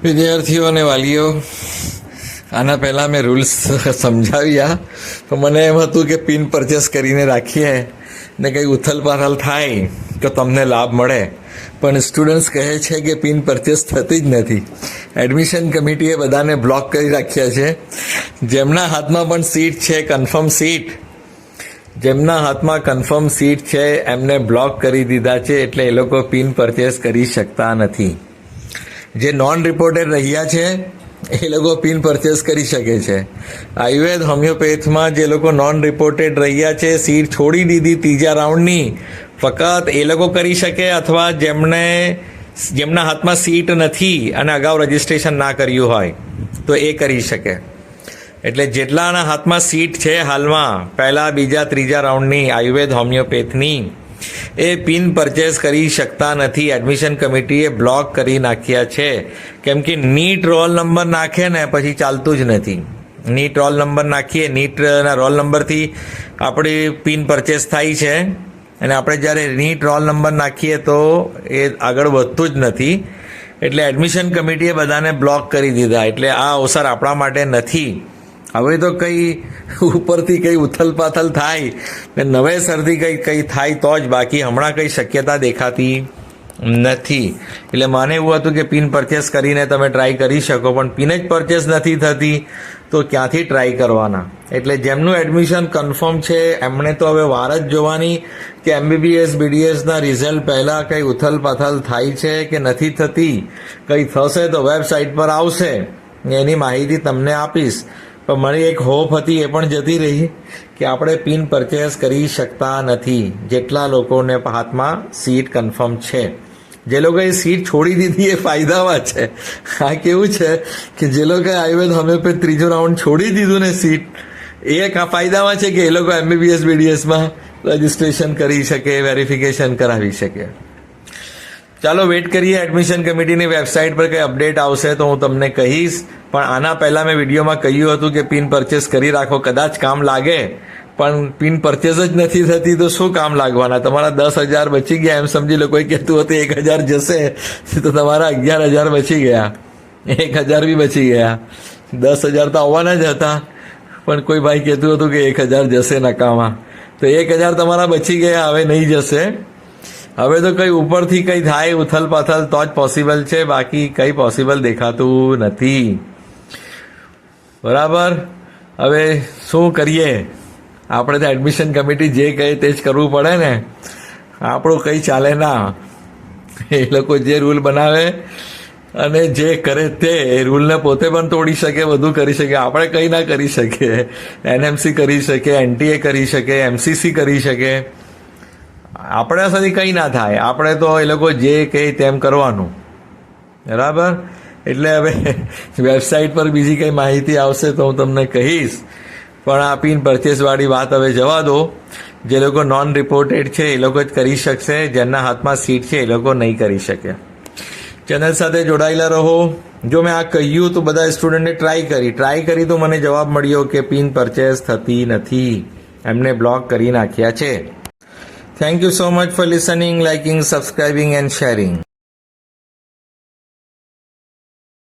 વિદ્યાર્થીઓ અને વાલીઓ, આના પહેલાં મેં રૂલ્સ સમજાવ્યા. તો મને એમ હતું કે પિન પરચેસ કરીને રાખીએ ને કંઈ ઉથલ પાથલ થાય તો તમને લાભ મળે. પણ સ્ટુડન્ટ્સ કહે છે કે પિન પરચેસ થતી જ નથી. એડમિશન કમિટીએ બધાને બ્લોક કરી રાખ્યા છે. જેમના હાથમાં પણ સીટ છે કન્ફર્મ સીટ જેમના હાથમાં કન્ફર્મ સીટ છે, એમને બ્લોક કરી દીધા છે એટલે એ લોકો પિન પરચેસ કરી શકતા નથી. જે નોન રિપોર્ટેડ રહ્યા છે, એ લોકો પિન પરચેસ કરી શકે છે. આયુર્વેદ હોમિયોપેથમાં જે લોકો નોન રિપોર્ટેડ રહ્યા છે, સીટ છોડી દીધી ત્રીજા રાઉન્ડની, ફક્ત એ લોકો કરી શકે અથવા જેમણે જેમના હાથમાં સીટ નથી અને અગાઉ રજિસ્ટ્રેશન ના કર્યું હોય, તો એ કરી શકે. એટલે જેટલાના હાથમાં સીટ છે હાલમાં, પહેલાં, બીજા, ત્રીજા રાઉન્ડની આયુર્વેદ હોમિયોપેથની એ પિન પરચેસ કરી શકતા નથી. એડમિશન કમિટીએ બ્લોક કરી નાખ્યા છે. કેમ કે નીટ રોલ નંબર નાખે ને પછી ચાલતું જ નથી. નીટ રોલ નંબર નાખીએ, નીટના રોલ નંબરથી આપણી પિન પરચેસ થાય છે. અને આપણે જ્યારે નીટ રોલ નંબર નાખીએ તો એ આગળ વધતું જ નથી. એટલે એડમિશન કમિટીએ બધાને બ્લોક કરી દીધા. એટલે આ અવસર આપણા માટે નથી. હવે તો કંઈ ઉપરથી કંઈ ઉથલ પાથલ થાય ને નવેસરથી કંઈ કંઈ થાય તો જ બાકી હમણાં કંઈ શક્યતા દેખાતી નથી. એટલે મને એવું હતું કે પિન પરચેસ કરીને તમે ટ્રાય કરી શકો, પણ પિન જ પરચેસ નથી થતી તો ક્યાંથી ટ્રાય કરવાના? એટલે જેમનું એડમિશન કન્ફર્મ છે, એમણે તો હવે વાર જ જોવાની કે એમબીબીએસ બીડીએસના રિઝલ્ટ પહેલાં કંઈ ઉથલ પાથલ થાય છે કે નથી થતી. કંઈ થશે તો વેબસાઇટ પર આવશે. એની માહિતી તમને આપીશ. પણ મારી એક હોપ હતી, એ પણ જતી રહી કે આપણે પિન પરચેસ કરી શકતા નથી. જેટલા લોકોને હાથમાં સીટ કન્ફર્મ છે. જે લોકોએ સીટ છોડી દીધી એ ફાયદામાં છે. આ કેવું છે કે જે લોકોએ આયુર્વેદ હોમિયોપેથ ત્રીજો રાઉન્ડ છોડી દીધું ને સીટ, એ એક ફાયદામાં છે કે એ લોકો એમબીબીએસ, બીડીએસમાં રજીસ્ટ્રેશન કરી શકે, વેરિફિકેશન કરાવી શકે. ચાલો વેટ કરીએ. એડમિશન કમિટીની વેબસાઇટ પર કંઈ અપડેટ આવશે તો હું તમને કહીશ. પણ આના પહેલાં મેં વિડીયોમાં કહ્યું હતું કે પિન પરચેસ કરી રાખો. કદાચ કામ લાગે. પણ પિન પરચેસ જ નથી થતી તો શું કામ લાગવાના? તમારા દસ હજાર બચી ગયા. એમ સમજી લો કોઈ કહેતું હતું એક હજાર જશે. તો તમારા અગિયાર હજાર બચી ગયા. એક હજાર બી બચી ગયા. દસ હજાર તો આવવાના જ હતા. પણ કોઈ ભાઈ કહેતું હતું કે એક હજાર જશે નકામાં. તો એક હજાર તમારા બચી ગયા, હવે નહીં જશે. હવે તો કંઈ ઉપરથી કંઈ થાય ઉથલ પાથલ તો જ પોસિબલ છે, બાકી કંઈ પોસિબલ દેખાતું નથી. બરાબર? હવે શું કરીએ? આપણે તો એડમિશન કમિટી જે કહે તે જ કરવું પડે ને. આપણું કંઈ ચાલે ના. એ લોકો જે રૂલ બનાવે અને જે કરે તે, એ રૂલને પોતે પણ તોડી શકે, બધું કરી શકે. આપણે કંઈ ના કરી શકીએ. એનએમસી કરી શકે, એનટીએ કરી શકે, એમસીસી કરી શકે. આપણા સુધી કંઈ ના થાય. આપણે તો એ લોકો જે કહે તેમ કરવાનું. બરાબર? એટલે હવે વેબસાઇટ પર બીજી કંઈ માહિતી આવશે તો હું તમને કહીશ. પણ આ પિન પરચેસવાળી વાત હવે જવા દો. જે લોકો નોન રિપોર્ટેડ છે, એ લોકો જ કરી શકશે. જેમના હાથમાં સીટ છે, એ લોકો નહીં કરી શકે. ચેનલ સાથે જોડાયેલા રહો. જો મેં આ કહ્યું તો બધા સ્ટુડન્ટે ટ્રાય કરી. ટ્રાય કરી તો મને જવાબ મળ્યો કે પિન પરચેસ થતી નથી. એમને બ્લોક કરી નાખ્યા છે. Thank you so much for listening, liking, subscribing, and sharing.